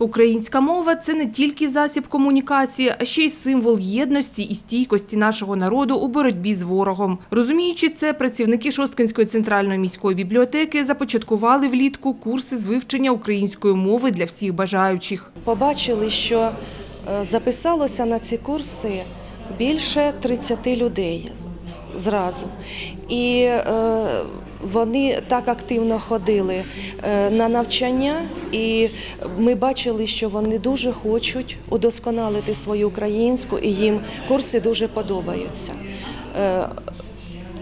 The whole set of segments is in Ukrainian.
Українська мова це не тільки засіб комунікації, а ще й символ єдності і стійкості нашого народу у боротьбі з ворогом. Розуміючи це, працівники Шосткинської центральної міської бібліотеки започаткували влітку курси з вивчення української мови для всіх бажаючих. Побачили, що е, записалося на ці курси більше 30 людей зразу. І е, вони так активно ходили е, на навчання, і ми бачили, що вони дуже хочуть удосконалити свою українську, і їм курси дуже подобаються.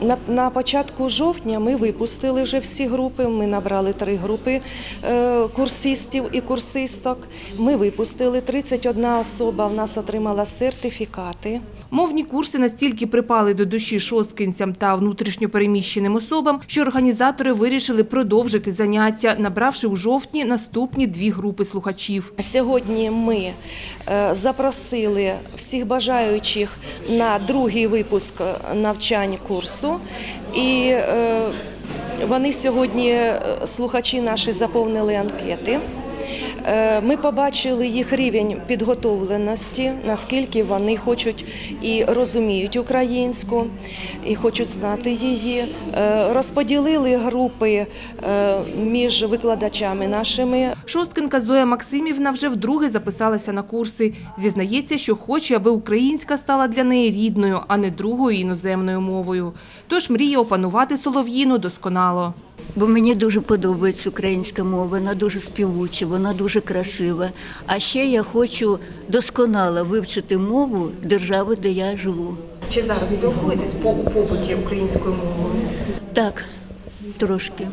На, на початку жовтня ми випустили вже всі групи. Ми набрали три групи е, курсистів і курсисток. Ми випустили 31 особа. В нас отримала сертифікати. Мовні курси настільки припали до душі шосткинцям та внутрішньопереміщеним особам, що організатори вирішили продовжити заняття, набравши у жовтні наступні дві групи слухачів. Сьогодні ми е, запросили всіх бажаючих на другий випуск е, навчань курсу. І е, вони сьогодні, е, слухачі наші, заповнили анкети. Е, Ми побачили їх рівень підготовленості, наскільки вони хочуть і розуміють українську, і хочуть знати її. Е, Розподілили групи е, між викладачами нашими. Шосткинка Зоя Максимівна вже вдруге записалася на курси. Зізнається, що хоче, аби українська стала для неї рідною, а не другою іноземною мовою. Тож мріє опанувати солов'їну досконало. Бо мені дуже подобається українська мова, вона дуже співуча, вона дуже красива. А ще я хочу досконало вивчити мову держави, де я живу. Чи зараз спілкуєтесь по побуті українською мовою? Так, трошки.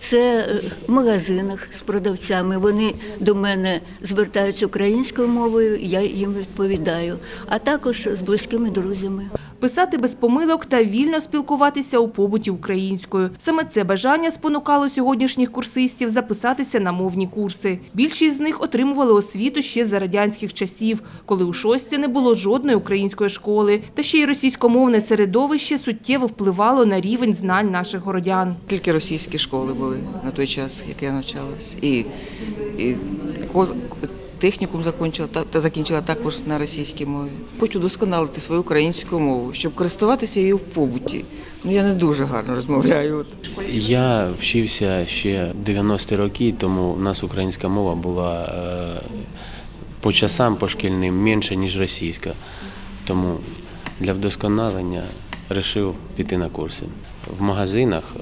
Це е, в магазинах з продавцями. Вони до мене звертаються українською мовою, я їм відповідаю, а також з близькими друзями. Писати без помилок та вільно спілкуватися у побуті українською. Саме це бажання спонукало сьогоднішніх курсистів записатися на мовні курси. Більшість з них отримували освіту ще за радянських часів, коли у шостці не було жодної української школи. Та ще й російськомовне середовище суттєво впливало на рівень знань наших городян. Тільки російські школи були на той час, як я навчалась. І, і технікум закінчила, та, та закінчила також на російській мові. Хочу досконалити свою українську мову, щоб користуватися її в побуті. Ну я не дуже гарно розмовляю. Я вчився ще 90-ті роки, тому у нас українська мова була е, по часам по шкільним менше, ніж російська. Тому для вдосконалення вирішив піти на курси. В магазинах е,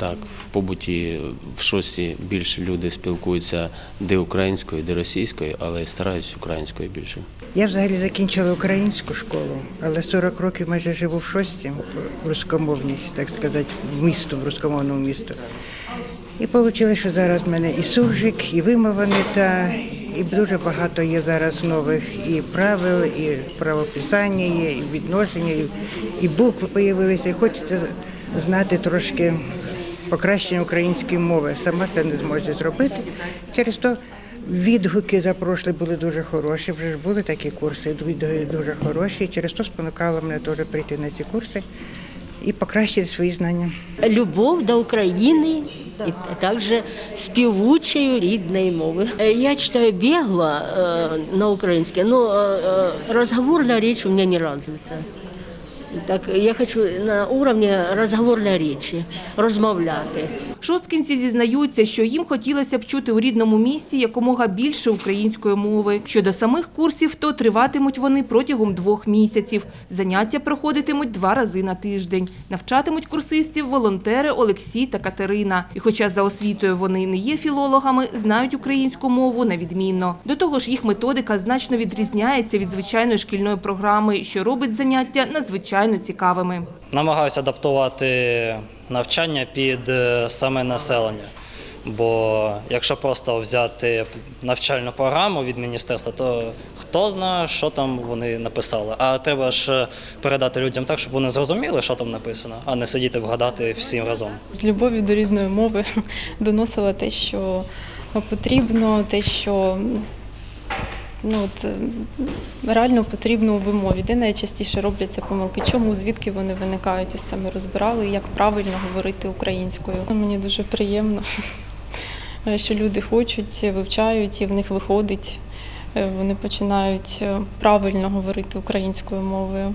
так, в побуті в шості більше люди спілкуються де українською, де російською, але стараюсь українською більше. Я взагалі закінчила українську школу, але 40 років майже живу в шості, в рускомовній, так сказати, в місто, в рускомовному місту. І вийшло, що зараз в мене і суржик, і вимова та, і дуже багато є зараз нових і правил, і правописання є, і відношення, і, і букви з'явилися. І хочеться знати трошки покращення української мови. Сама це не зможу зробити. Через то відгуки за прошле були дуже хороші. Вже ж були такі курси, відгуки дуже хороші. І через то спонукало мене теж прийти на ці курси і покращити свої знання. любов до України и также спевучей рідної мови. Э, Я читаю бегло э, на украинском, но э, э, разговорная речь у меня не развита. Так я хочу на уровне разговорной речи розмовляти. Шосткинці зізнаються, що їм хотілося б чути у рідному місті якомога більше української мови. Щодо самих курсів, то триватимуть вони протягом двох місяців. Заняття проходитимуть два рази на тиждень. Навчатимуть курсистів волонтери Олексій та Катерина. І хоча за освітою вони не є філологами, знають українську мову на відмінно. До того ж, їх методика значно відрізняється від звичайної шкільної програми, що робить заняття надзвичайно цікавими. намагаюся адаптувати навчання під е, саме населення. Бо якщо просто взяти навчальну програму від міністерства, то хто знає, що там вони написали. А треба ж передати людям так, щоб вони зрозуміли, що там написано, а не сидіти вгадати всім разом. з любові до рідної мови доносила те, що потрібно, те, що ну, от, е, реально потрібно у вимові, де найчастіше робляться помилки, чому, звідки вони виникають, ось це ми розбирали, як правильно говорити українською. Мені дуже приємно, е, що люди хочуть, вивчають і в них виходить. Е, Вони починають е, правильно говорити українською мовою.